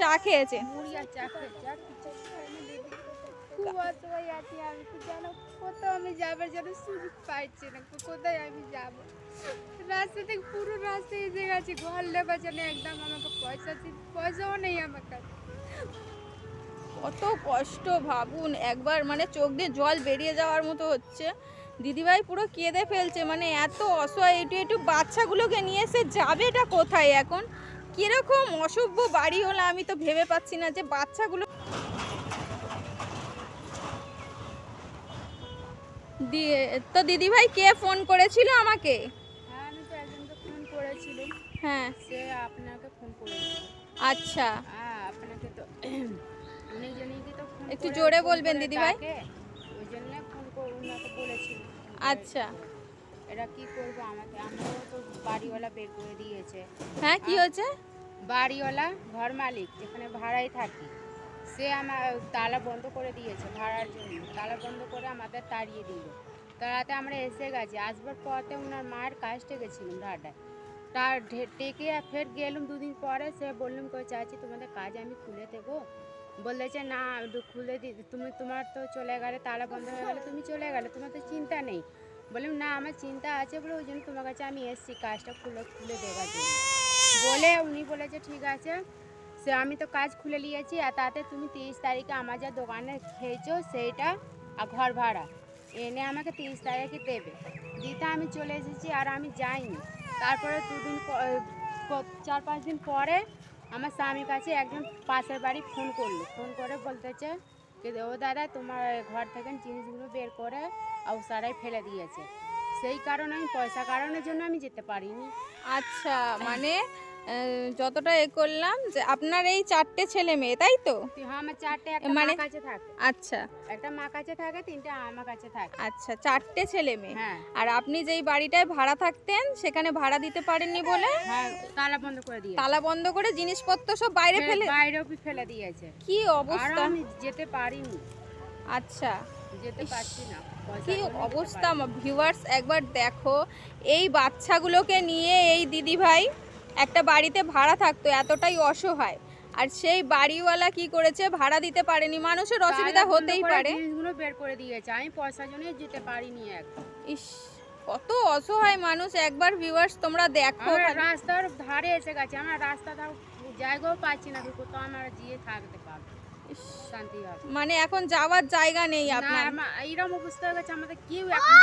চা খেয়েছে। আমি যাবার জন্য সুযোগ না। কোথায় আমি যাব? রাস্তা থেকে পুরো রাস্তা এসে গেছে ঘর নেবার জন্য একদম আমাকে পয়সা পয়সাও নেই আমার কাছে। কত কষ্ট ভাবুন। একবার মানে চোখ দিয়ে জল বেরিয়ে যাওয়ার মতো হচ্ছে। দিদিভাই পুরো কেঁদে ফেলছে। মানে এত অসহায়। একটু একটু বাচ্চাগুলোকে নিয়ে এসে যাবে এটা কোথায় এখন? কীরকম অসভ্য বাড়ি হলো আমি তো ভেবে পাচ্ছি না যে বাচ্চাগুলো দিয়ে তো দিদিভাই কে ফোন করেছিল আমাকে? হ্যাঁ আমি তো একজনকে ফোন করেছিলাম। হ্যাঁ। সে আপনাকে ফোন করেছিল। আচ্ছা। হ্যাঁ আপনাকে তো উনি তো একটু জোরে বলবেন দিদিভাই। ওই জন্য ফোন করে উনাকে বলেছিল আচ্ছা। এটা কি করব আমাকে? আমারও তো বাড়িওয়ালা বের করে দিয়েছে। হ্যাঁ কি হয়েছে? বাড়িওয়ালা ঘর মালিক যেখানে ভাড়ায় থাকি। সে আমার তালা বন্ধ করে দিয়েছে ভাড়ার জন্য। তালা বন্ধ করে আমাদের তাড়িয়ে দিল। তাড়াতে আমরা এসে গেছি। আসবার পথে ওনার মায়ের কাজটা গেছিলাম ঢাডায় তার টেকে ফের গেলাম। দুদিন পরে সে বললাম কই চাচি তোমাদের কাজ আমি খুলে দেবো? বলেছে না খুলে দি তুমি তোমার তো চলে গেলে তালা বন্ধ হয়ে গেলে তুমি চলে গেলে তোমার তো চিন্তা নেই। বললাম, না, আমার চিন্তা আছে বলে ওই জন্য তোমার কাছে আমি এসেছি, কাজটা খুলে খুলে দেওয়ার জন্য। বলে উনি বলেছে, ঠিক আছে, সে আমি তো কাজ খুলে নিয়েছি আর তাতে তুমি তিরিশ তারিখে আমার যা দোকানে খেয়েছো সেইটা আর ঘর ভাড়া, এনে আমাকে তিরিশ তারিখে দেবে। দিতে আমি চলে এসেছি আর আমি যাইনি। তারপরে দুদিন চার পাঁচ দিন পরে আমার স্বামীর কাছে একজন পাশের বাড়ি ফোন করল। ফোন করে বলতেছে ও দাদা, তোমার ঘর থেকে জিনিসগুলো বের করে অবসারায় ফেলে দিয়েছে। সেই কারণে আমি পয়সা কারণের জন্য আমি যেতে পারিনি। আচ্ছা মানে যতটা এ করলাম যে আপনার এই চারটে ছেলে মেয়ে তাই তো? হ্যাঁ আমার চারটে মানে? কাছে থাকে। আচ্ছা। একটা মা কাছে থাকে তিনটে আমার কাছে থাকে। আচ্ছা চারটে ছেলে মেয়ে। হ্যাঁ। আর আপনি যেই বাড়িটায় ভাড়া থাকতেন সেখানে ভাড়া দিতে পারেননি বলে? হ্যাঁ তালা বন্ধ করে দিয়ে তালা বন্ধ করে জিনিসপত্র সব বাইরে ফেলে? বাইরে ফেলে দিয়েছে। কি অবস্থা? আমি যেতে পারিনি। আচ্ছা। যেতে পারছি না। কি অবস্থা ভিউয়ার্স একবার দেখো। এই বাচ্চাগুলোকে নিয়ে এই দিদি ভাই একটা বাড়িতে ভাড়া থাকতো এতটাই অসহায়। আর সেই বাড়িওয়ালা কি করেছে? ভাড়া দিতে পারেনি। মানুষের অসুবিধা হতেই পারে। জিনিসগুলো বের করে দিয়েছে। আমি পয়সার জন্য যেতে পারিনি এক। ইস কত অসহায় মানুষ। একবার ভিউয়ার্স তোমরা দেখো রাস্তার ধারে এসে গেছে। আমরা রাস্তা ধার জায়গাও পাচ্ছি না কোথাও আমরা গিয়ে থাকতে পারব। শান্তি হবে। মানে এখন যাওয়ার জায়গা নেই আপনার। এইরকম অবস্থা হয়ে গেছে আমাদের কেউ এখন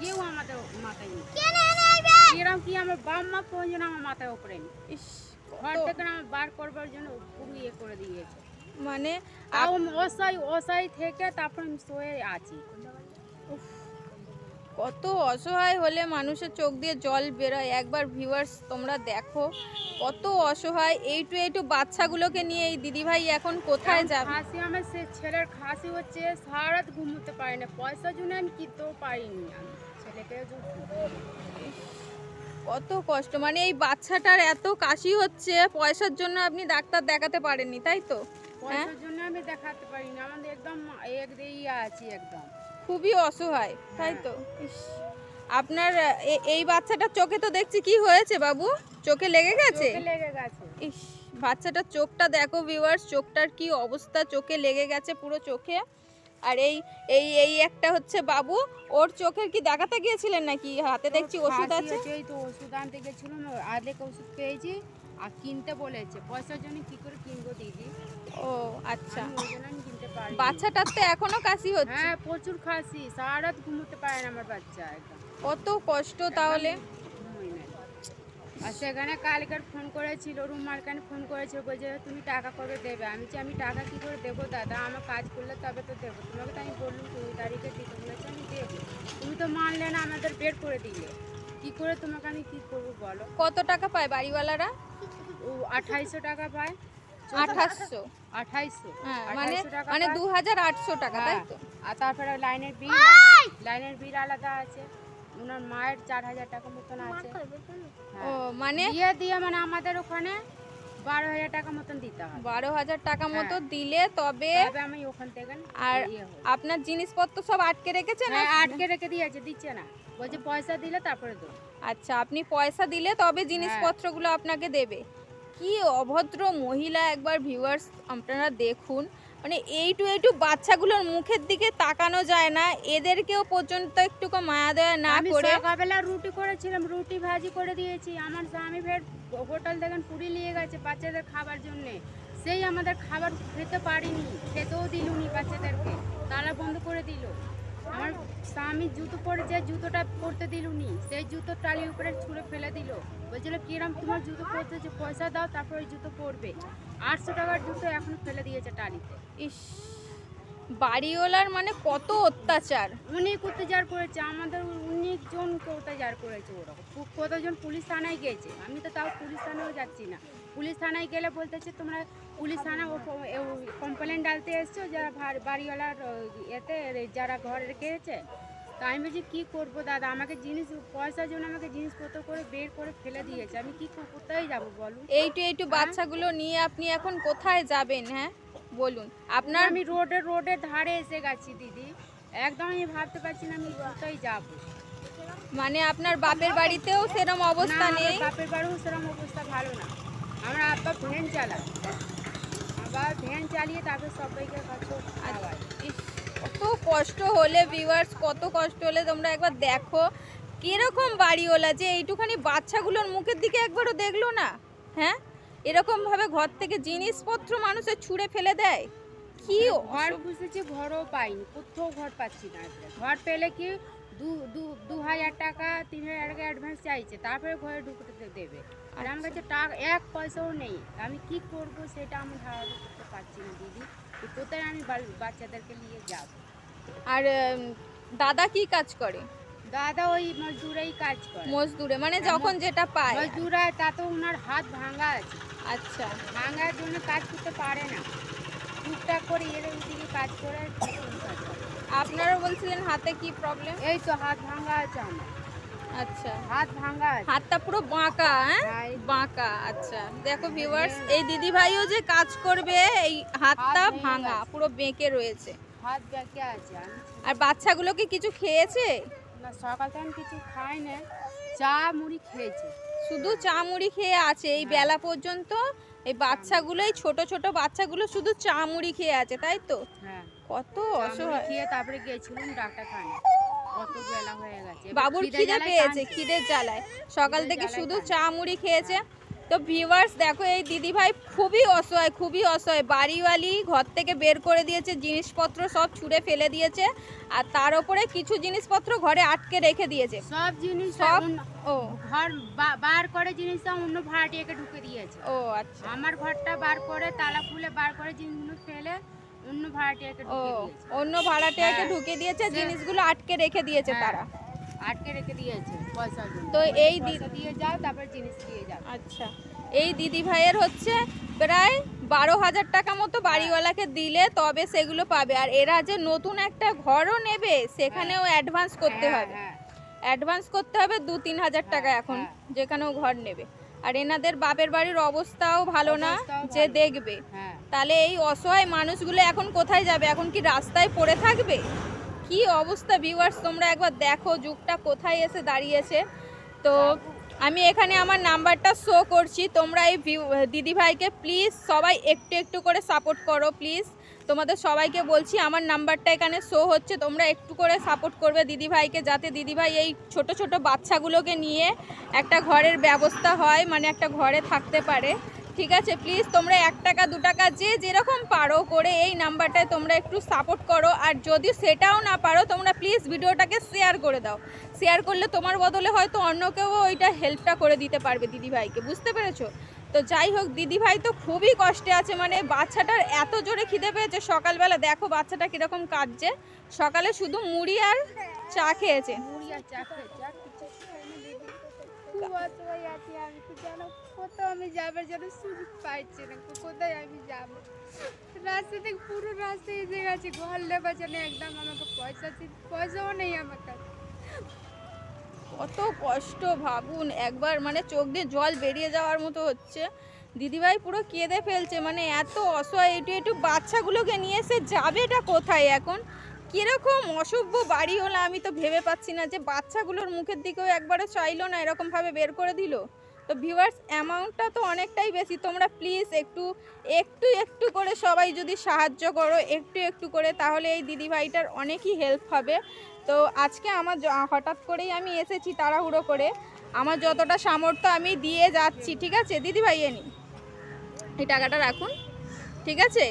কেউ আমাদের মাথায় নেই। এরকম কি আমার বাপ মা পর্যন্ত আমার মাথায় উপরে ইস, ঘর থেকে আমার বার করবার জন্য পুরো ইয়ে করে দিয়েছে। মানে অসহায় অসহায় থেকে তারপর আমি শুয়ে আছি। কত অসহায় হলে মানুষের চোখ দিয়ে জল বেরোয়। একবার ভিউয়ার্স তোমরা দেখো কত অসহায়। এইটু এইটু বাচ্চাগুলোকে নিয়ে এই দিদিভাই এখন কোথায় যাবে? খাসি আমার সে ছেলের খাসি হচ্ছে সারাত ঘুমোতে পারি না। পয়সা জন্য আমি কিনতেও পারিনি আমি। ছেলেকে কত কষ্ট। মানে এই বাচ্চাটার এত কাশি হচ্ছে পয়সার জন্য আপনি ডাক্তার দেখাতে পারেননি তাই তো? হ্যাঁ? পয়সার জন্য আমি দেখাতে পারি না আমাদের একদম এক আছি একদম। খুবই অসহায় তাই তো? ইস, আপনার এই বাচ্চাটার চোখে তো দেখছি কি হয়েছে বাবু? চোখে লেগে গেছে? লেগে গেছে। ইস বাচ্চাটার চোখটা দেখো ভিউয়ার্স চোখটার কি অবস্থা? চোখে লেগে গেছে পুরো চোখে। আর এই এই এই একটা হচ্ছে বাবু ওর চোখের কি দেখাতে গিয়েছিলেন নাকি? হাতে দেখছি ওষুধ আছে। এই তো ওষুধ আনতে গেছিলাম আধেক ওষুধ পেয়েছি আর কিনতে বলেছে। পয়সার জন্য কি করে কিনবো দিদি? ও আচ্ছা। বাচ্চাটার তো এখনও কাশি হচ্ছে। হ্যাঁ প্রচুর কাশি সারা রাত ঘুমোতে পারে না আমার বাচ্চা কত কষ্ট তাহলে। আর সেখানে কালকের ফোন করেছিল রুম মালকানে ফোন করেছিল বলছে তুমি টাকা কবে দেবে? আমি বলছি, আমি টাকা কি করে দেবো দাদা? আমার কাজ করলে তবে তো দেবো। তোমাকে তো আমি বললাম কুড়ি তারিখে দিতে। বলেছে আমি দেবো। তুমি তো মানলে না আমাদের বের করে দিলে। কি করে তোমাকে আমি কি করব বলো? কত টাকা পায় বাড়িওয়ালারা? ও আঠাইশো টাকা পায়। আঠাশশো আঠাইশো। হ্যাঁ মানে 2800 টাকা মানে দু হাজার আটশো টাকা তাই হ্যাঁ, তো? আর তারপরে লাইনের বিল লাইনের বিল আলাদা আছে। ওনার মায়ের চার হাজার টাকা মতন আছে। ও হ্যাঁ। মানে? দিয়ে দিয়ে মানে আমাদের ওখানে বারো হাজার টাকা মতন দিতে হবে বারো হাজার টাকা মতো দিলে তবে তবে আমি ওখান থেকে আর আপনার জিনিসপত্র সব আটকে রেখেছে না হ্যাঁ, আটকে রেখে দিয়েছে দিচ্ছে না। বলছে পয়সা দিলে তারপরে দেবো। আচ্ছা আপনি পয়সা দিলে তবে জিনিসপত্রগুলো আপনাকে দেবে। কি অভদ্র মহিলা একবার ভিউয়ার্স আপনারা দেখুন। মানে এইটু এইটু বাচ্চাগুলোর মুখের দিকে তাকানো যায় না। এদেরকেও পর্যন্ত একটুকু মায়া দয়া না আমি করে সকালবেলা রুটি করেছিলাম রুটি ভাজি করে দিয়েছি। আমার স্বামী ফের হোটেল দেখেন পুরি নিয়ে গেছে বাচ্চাদের খাবার জন্য। সেই আমাদের খাবার খেতে পারিনি খেতেও দিলুনি বাচ্চাদেরকে। তালা বন্ধ করে দিল। আমার স্বামী জুতো পরে যে জুতোটা পরতে দিলুনি সেই জুতো টালির উপরে ছুঁড়ে ফেলে দিল। বলছিল কিরম তোমার জুতো পরতেছে পয়সা দাও তারপর ওই জুতো পরবে। আটশো টাকার জুতো এখন ফেলে দিয়েছে টালিতে ইস, বাড়িওয়ালার মানে কত অত্যাচার। অনেক অত্যাচার করেছে, আমাদের অনেক জনকে অত্যাচার করেছে ওরকম। কতজন পুলিশ থানায় গেছে? আমি তো তাও পুলিশ থানাও যাচ্ছি না। পুলিশ থানায় গেলে বলতেছে, তোমরা পুলিশ থানা ও কমপ্লেন ডালতে এসছো, যারা বাড়িওয়ালার এতে যারা ঘর রেখেছে তা আমি বলছি কী করব দাদা? আমাকে জিনিস পয়সার জন্য আমাকে জিনিসপত্র করে বের করে ফেলে দিয়েছে। আমি কি কোথায় যাব বলুন? এইটু এইটু বাচ্চাগুলো নিয়ে আপনি এখন কোথায় যাবেন হ্যাঁ? বলুন। আপনার আমি রোডে রোডের ধারে এসে গেছি দিদি। একদম আমি ভাবতে পারছি না আমি কোথায় যাব। মানে আপনার বাপের বাড়িতেও সেরম অবস্থা নেই? বাপের বাড়িও সেরকম অবস্থা ভালো না। আমার আব্বা ভ্যান চালায়। আবার ভ্যান চালিয়ে তারপর সবাইকে কাছে কত কষ্ট হলে ভিউয়ার্স কত কষ্ট হলে তোমরা একবার দেখো। কীরকম বাড়িওয়ালা যে এইটুখানি বাচ্চাগুলোর মুখের দিকে একবারও দেখল না? হ্যাঁ? এরকম ভাবে ঘর থেকে জিনিসপত্র মানুষের ছুঁড়ে ফেলে দেয়? কি ঘর বুঝেছি ঘরও পাইনি কোথাও ঘর পাচ্ছি না ঘর পেলে কি দু দু দু হাজার টাকা তিন হাজার টাকা অ্যাডভান্স চাইছে তারপরে ঘরে ঢুকতে দেবে। আর আমার কাছে টাকা এক পয়সাও নেই। আমি কি করব সেটা আমি ধারণা করতে পারছি না দিদি। তো কোথায় আমি বাচ্চাদেরকে নিয়ে যাব। আর দাদা কি কাজ করে? দাদা ওই মজদুরেই কাজ করে। মজদুরে মানে যখন যেটা পায়। মজদুরা তাতে ওনার হাত ভাঙা আছে। আচ্ছা। ভাঙার জন্য কাজ করতে পারে না। টুকটাক করে এর ওদিকে কাজ করে আপনারা বলছিলেন হাতে কি প্রবলেম এই তো হাত ভাঙা আছে আমার। আচ্ছা। হাত ভাঙা হাতটা পুরো বাঁকা হ্যাঁ? হ্যাঁ, বাঁকা আচ্ছা। দেখো ভিউয়ার্স এই দিদি ভাইও যে কাজ করবে এই হাতটা ভাঙা পুরো বেঁকে রয়েছে। হাত ব্যাকে আছে আর বাচ্চাগুলো কি কিছু খেয়েছে? না সকাল থেকে কিছু না চা মুড়ি খেয়েছি। শুধু চা মুড়ি খেয়ে আছে এই বেলা পর্যন্ত এই বাচ্চাগুলো এই ছোট ছোট বাচ্চাগুলো শুধু চা মুড়ি খেয়ে আছে তাই তো? হ্যাঁ। কত অসহায়। খেয়ে তারপরে গেছিলাম ডাক্তার খানে বেলা হয়ে গেছে। বাবুর খিদে পেয়েছে। খিদের জ্বালায়। সকাল থেকে শুধু চা মুড়ি খেয়েছে। তো ভিউয়ার্স দেখো এই দিদি ভাই খুবই অসহায় খুবই অসহায়। বাড়িওয়ালি ঘর থেকে বের করে দিয়েছে জিনিসপত্র সব ছুঁড়ে ফেলে দিয়েছে। আর তার উপরে কিছু জিনিসপত্র ঘরে আটকে রেখে দিয়েছে। সব জিনিস সব ও। ঘর বার করে জিনিসটা অন্য ভাড়াটিয়াকে ঢুকে দিয়েছে। ও আচ্ছা। আমার ঘরটা বার করে তালা খুলে বার করে জিনিসগুলো ফেলে অন্য ভাড়াটিয়াকে ও ঢুকে দিয়েছে। অন্য ভাড়াটিয়াকে হ্যাঁ। ঢুকে দিয়েছে জিনিসগুলো আটকে রেখে দিয়েছে হ্যাঁ, তারা। আটকে রেখে দিয়েছে পয়সার জন্য। তো এই পয়সা দিয়ে যাও তারপর জিনিস দিয়ে যাও। আচ্ছা। এই দিদি ভাইয়ের হচ্ছে প্রায় বারো হাজার টাকা মতো বাড়িওয়ালাকে দিলে তবে সেগুলো পাবে। আর এরা যে নতুন একটা ঘরও নেবে সেখানেও অ্যাডভান্স করতে হ্যাঁ, হবে। হ্যাঁ। অ্যাডভান্স করতে হবে দু তিন হাজার টাকা হ্যাঁ, এখন হ্যাঁ। যেখানেও ঘর নেবে। আর এনাদের বাপের বাড়ির অবস্থাও ভালো না যে দেখবে। হ্যাঁ। তাহলে এই অসহায় মানুষগুলো এখন কোথায় যাবে? এখন কি রাস্তায় পড়ে থাকবে? কি অবস্থা ভিউয়ার্স তোমরা একবার দেখো, যুগটা কোথায় এসে দাঁড়িয়েছে। তো আমি এখানে আমার নাম্বারটা শো করছি। তোমরা এই দিদিভাইকে প্লিজ সবাই একটু একটু করে সাপোর্ট করো প্লিজ তোমাদের সবাইকে বলছি, আমার নাম্বারটা এখানে শো হচ্ছে। তোমরা একটু করে সাপোর্ট করবে দিদিভাইকে যাতে দিদিভাই এই ছোট ছোট বাচ্চাগুলোকে নিয়ে একটা ঘরের ব্যবস্থা হয় মানে একটা ঘরে থাকতে পারে। ঠিক আছে প্লিজ তোমরা এক টাকা, দু টাকা, যে যেরকম পারো করে এই নাম্বারটায় তোমরা একটু সাপোর্ট করো। আর যদি সেটাও না পারো, তোমরা প্লিজ ভিডিওটাকে শেয়ার করে দাও। শেয়ার করলে তোমার বদলে হয়তো অন্য কেউ ওইটা হেল্পটা করে দিতে পারবে দিদিভাইকে, বুঝতে পেরেছ? তো যাই হোক, দিদিভাই তো খুবই কষ্টে আছে মানে বাচ্চাটার এত জোরে খিদে পেয়েছে। সকালবেলা দেখো বাচ্চাটা কীরকম কাঁদছে। সকালে শুধু মুড়ি আর চা খেয়েছে। মুড়ি আর চা খেয়েছি আর কিছু খাইনি দিদি খুব অসহায় আছি আমি। তো যেন কোথাও আমি যাবার যেন সুযোগ না কোথায় আমি যাব? রাস্তা থেকে পুরো রাস্তা এসে গেছে ঘর জন্য একদম আমাকে পয়সা পয়সাও নেই আমার কাছে। কত কষ্ট ভাবুন একবার মানে চোখ দিয়ে জল বেরিয়ে যাওয়ার মতো হচ্ছে। দিদিভাই পুরো কেঁদে ফেলছে মানে এত অসহায় একটু একটু বাচ্চাগুলোকে নিয়ে এসে যাবেটা কোথায় এখন? কীরকম অসভ্য বাড়ি হলো আমি তো ভেবে পাচ্ছি না যে বাচ্চাগুলোর মুখের দিকেও একবারও চাইলো না এরকমভাবে বের করে দিল। তো ভিউয়ার্স অ্যামাউন্টটা তো অনেকটাই বেশি। তোমরা প্লিজ একটু একটু একটু করে সবাই যদি সাহায্য করো, একটু একটু করে, তাহলে এই দিদিভাইটার অনেকই হেল্প হবে। তো আজকে আমার হঠাৎ করেই আমি এসেছি তাড়াহুড়ো করে। আমার যতটা সামর্থ্য আমি দিয়ে যাচ্ছি, ঠিক আছে? দিদিভাই এনি এই টাকাটা রাখুন, ঠিক আছে?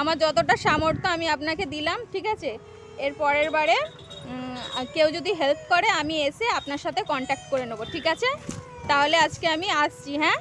আমার যতটা সামর্থ্য আমি আপনাকে দিলাম, ঠিক আছে? এর পরের বারে কেউ যদি হেল্প করে, আমি এসে আপনার সাথে কন্ট্যাক্ট করে নেব, ঠিক আছে? তাহলে আজকে আমি আসছি হ্যাঁ?